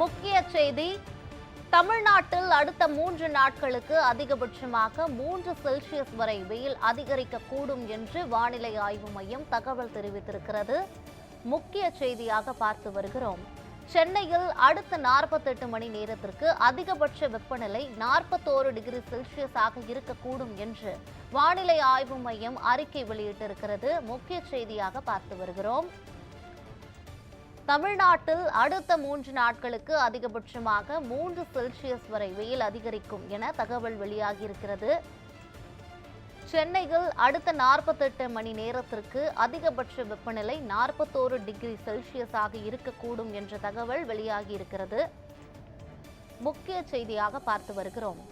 முக்கிய செய்தி தமிழ்நாட்டில் அடுத்த மூன்று நாட்களுக்கு அதிகபட்சமாக மூன்று செல்சியஸ் வரை வெயில் அதிகரிக்கக்கூடும் என்று வானிலை ஆய்வு மையம் தகவல் தெரிவித்திருக்கிறது. முக்கிய செய்தியாக பார்த்து வருகிறோம். சென்னையில் அடுத்த நாற்பத்தெட்டு மணி நேரத்திற்கு அதிகபட்ச வெப்பநிலை நாற்பத்தோரு டிகிரி செல்சியஸாக ஆக இருக்கக்கூடும் என்று வானிலை ஆய்வு மையம் அறிக்கை வெளியிட்டிருக்கிறது. முக்கிய செய்தியாக பார்த்து வருகிறோம். தமிழ்நாட்டில் அடுத்த மூன்று நாட்களுக்கு அதிகபட்சமாக மூன்று செல்சியஸ் வரை வெயில் அதிகரிக்கும் என தகவல் வெளியாகியிருக்கிறது. சென்னையில் அடுத்த நாற்பத்தெட்டு மணி நேரத்திற்கு அதிகபட்ச வெப்பநிலை நாற்பத்தோரு டிகிரி செல்சியஸாக ஆக இருக்கக்கூடும் என்ற தகவல் வெளியாகியிருக்கிறது. முக்கிய செய்தியாக பார்த்து வருகிறோம்.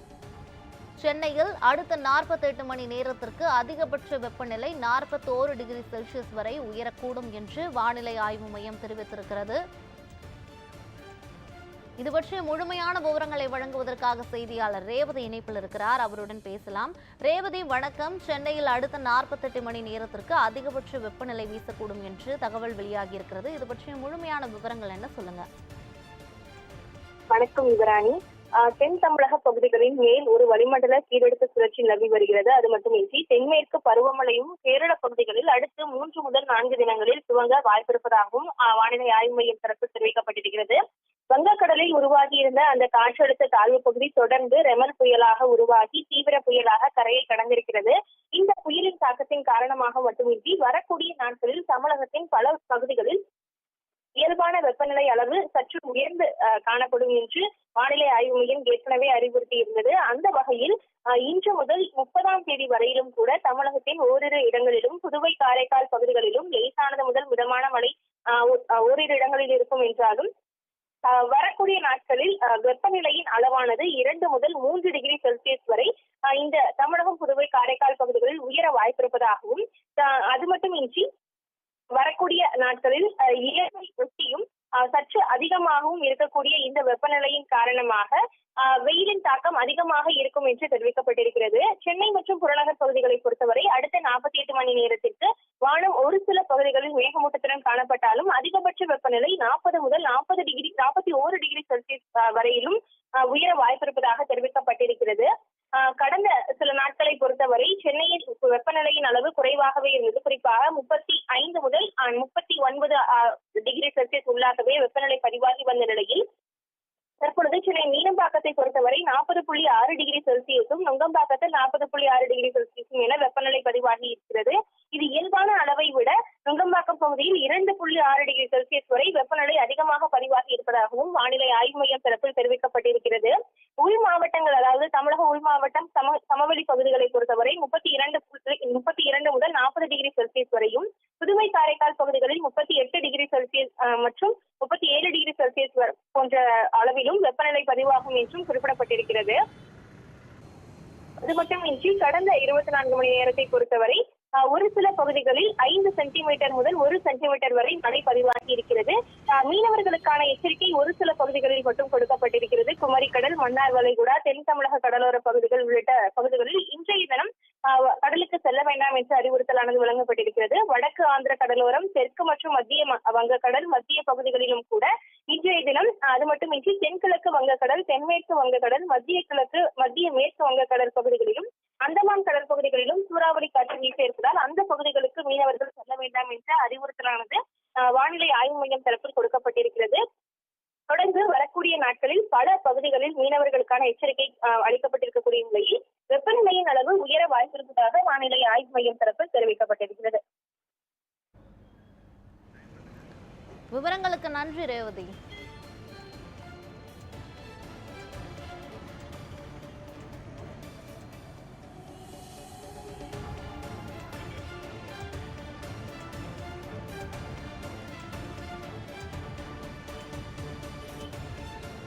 சென்னையில் அடுத்த நாற்பத்தெட்டு மணி நேரத்திற்கு அதிகபட்ச வெப்பநிலை நாற்பத்தோரு டிகிரி செல்சியஸ் வரை உயரக்கூடும் என்று வானிலை ஆய்வு மையம் தெரிவித்திருக்கிறது. இது பற்றிய முழுமையான விவரங்களை வழங்குவதற்காக செய்தியாளர் ரேவதி இணைப்பில் இருக்கிறார். அவருடன் பேசலாம். ரேவதி வணக்கம். சென்னையில் அடுத்த நாற்பத்தெட்டு மணி நேரத்திற்கு அதிகபட்ச வெப்பநிலை வீசக்கூடும் என்று தகவல் வெளியாகியிருக்கிறது இது பற்றிய முழுமையான விவரங்கள் என்ன சொல்லுங்க. வணக்கம் இவராணி. தென் தமிழக பகுதிகளின் மேல் ஒரு வளிமண்டல கீழடுக்கு சுழற்சி நிலவி வருகிறது. அது மட்டுமின்றி தென்மேற்கு பருவமழையும் கேரள பகுதிகளில் அடுத்து மூன்று முதல் நான்கு தினங்களில் துவங்க வாய்ப்பிருப்பதாகவும் ஆஹ் வானிலை ஆய்வு மையம் தரப்பில் தெரிவிக்கப்பட்டிருக்கிறது. வங்கக்கடலில் உருவாகியிருந்த அந்த காற்றழுத்த தாழ்வு பகுதி தொடர்ந்து ரெமல் புயலாக உருவாகி தீவிர புயலாக கரையை கடந்திருக்கிறது. இந்த புயலின் தாக்கத்தின் காரணமாக மட்டுமின்றி வரக்கூடிய நாட்களில் தமிழகத்தின் பல பகுதிகளில் இயல்பான வெப்பநிலை அளவு சற்று உயர்ந்து காணப்படும் என்று வானிலை ஆய்வு மையம் ஏற்கனவே அறிவுறுத்தி இருந்தது. அந்த வகையில் இன்று முதல் முப்பதாம் தேதி வரையிலும் கூட தமிழகத்தின் ஓரிரு இடங்களிலும் புதுவை காரைக்கால் பகுதிகளிலும் லேசானது முதல் மிதமான மழை ஓரிரு இடங்களில் இருக்கும் என்றாலும் வரக்கூடிய நாட்களில் வெப்பநிலையின் அளவானது இரண்டு முதல் மூன்று டிகிரி செல்சியஸ் வரை இந்த தமிழகம் புதுவை காரைக்கால் பகுதிகளில் உயர வாய்ப்பிருப்பதாகவும் அது மட்டுமின்றி வரக்கூடிய நாட்களில் இயற்கை ஒட்டியும் சற்று அதிகமாகவும் இருக்கக்கூடிய இந்த வெப்பநிலையின் காரணமாக வெயிலின் தாக்கம் அதிகமாக இருக்கும் என்று தெரிவிக்கப்பட்டிருக்கிறது. சென்னை மற்றும் புறநகர் பகுதிகளை பொறுத்தவரை அடுத்த நாற்பத்தி எட்டு மணி நேரத்திற்கு வானம் ஒரு சில பகுதிகளில் மேகமூட்டத்துடன் காணப்பட்டாலும் அதிகபட்ச வெப்பநிலை நாற்பது முதல் நாற்பது டிகிரி நாற்பத்தி ஓரு டிகிரி செல்சியஸ் வரையிலும் உயர வாய்ப்பிருப்பதாக தெரிவிக்கப்பட்டிருக்கிறது. கடந்த சில நாட்களை பொறுத்தவரை சென்னையின் வெப்பநிலையின் அளவு குறைவாகவே இருந்தது. குறிப்பாக முப்பத்தி ஐந்து முதல் முப்பத்தி ஒன்பது டிகிரி செல்சியஸ் உள்ளாகவே வெப்பநிலை பதிவாகி வந்த நிலையில் தற்பொழுது சென்னை மீனம்பாக்கத்தை பொறுத்தவரை நாற்பது புள்ளி ஆறு டிகிரி செல்சியஸும் நுங்கம்பாக்கத்தில் நாற்பது புள்ளி ஆறு டிகிரி செல்சியஸும் என வெப்பநிலை பதிவாகி இருக்கிறது. இது இயல்பான அளவை விட நுங்கம்பாக்கம் பகுதியில் இரண்டு புள்ளி ஆறு டிகிரி செல்சியஸ் வரை வெப்பநிலை அதிகமாக பதிவாகி இருப்பதாகவும் வானிலை ஆய்வு மையம் தரப்பில் தெரிவிக்கப்பட்டிருக்கிறது. தமிழக உள் மாவட்டம் சம சமவெளி பகுதிகளை பொறுத்தவரை முப்பத்தி இரண்டு முப்பத்தி இரண்டு முதல் நாற்பது டிகிரி செல்சியஸ் வரையும் புதுவை காரைக்கால் பகுதிகளில் முப்பத்தி எட்டு டிகிரி செல்சியஸ் மற்றும் முப்பத்தி ஏழு டிகிரி செல்சியஸ் வரை போன்ற அளவிலும் வெப்பநிலை பதிவாகும் என்றும் குறிப்பிடப்பட்டிருக்கிறது. அது மட்டுமின்றி கடந்த இருபத்தி நான்கு மணி நேரத்தை பொறுத்தவரை ஒரு சில பகுதிகளில் ஐந்து சென்டிமீட்டர் முதல் ஒரு சென்டிமீட்டர் வரை மழை பதிவாகி இருக்கிறது. மீனவர்களுக்கான எச்சரிக்கை ஒரு சில பகுதிகளில் மட்டும் கொடுக்கப்பட்டிருக்கிறது. குமரிக்கடல் மன்னார் வளைகுடா தென் தமிழக கடலோர பகுதிகள் உள்ளிட்ட பகுதிகளில் இன்றைய தினம் கடலுக்கு செல்ல வேண்டாம் என்று அறிவுறுத்தலானது வழங்கப்பட்டிருக்கிறது. வடக்கு ஆந்திர கடலோரம் தெற்கு மற்றும் மத்திய ம- வங்கக்கடல் மத்திய பகுதிகளிலும் கூட இன்றைய தினம் அது மட்டுமின்றி தென்கிழக்கு வங்கக்கடல் தென்மேற்கு வங்கக்கடல் மத்திய கிழக்கு மத்திய மேற்கு வங்கக்கடல் பகுதிகளிலும் அந்தமான் கடல் பகுதிகளிலும் சூறாவளி காற்று வீச இருப்பதால் அந்த பகுதிகளுக்கு மீனவர்கள் செல்ல வேண்டாம் என்ற அறிவுறுத்தலானது அஹ், வானிலை தரப்பில் கொடுக்கப்பட்டிருக்கிறது. தொடர்ந்து வரக்கூடிய நாட்களில் பல பகுதிகளில் மீனவர்களுக்கான எச்சரிக்கை அளிக்கப்பட்டிருக்கக்கூடிய நிலையில் வெப்பநிலையின் அளவு உயர வாய்ப்பிருப்பதாக வானிலை ஆய்வு மையம் தரப்பில் தெரிவிக்கப்பட்டிருக்கிறது. விவரங்களுக்கு நன்றி ரேவதி.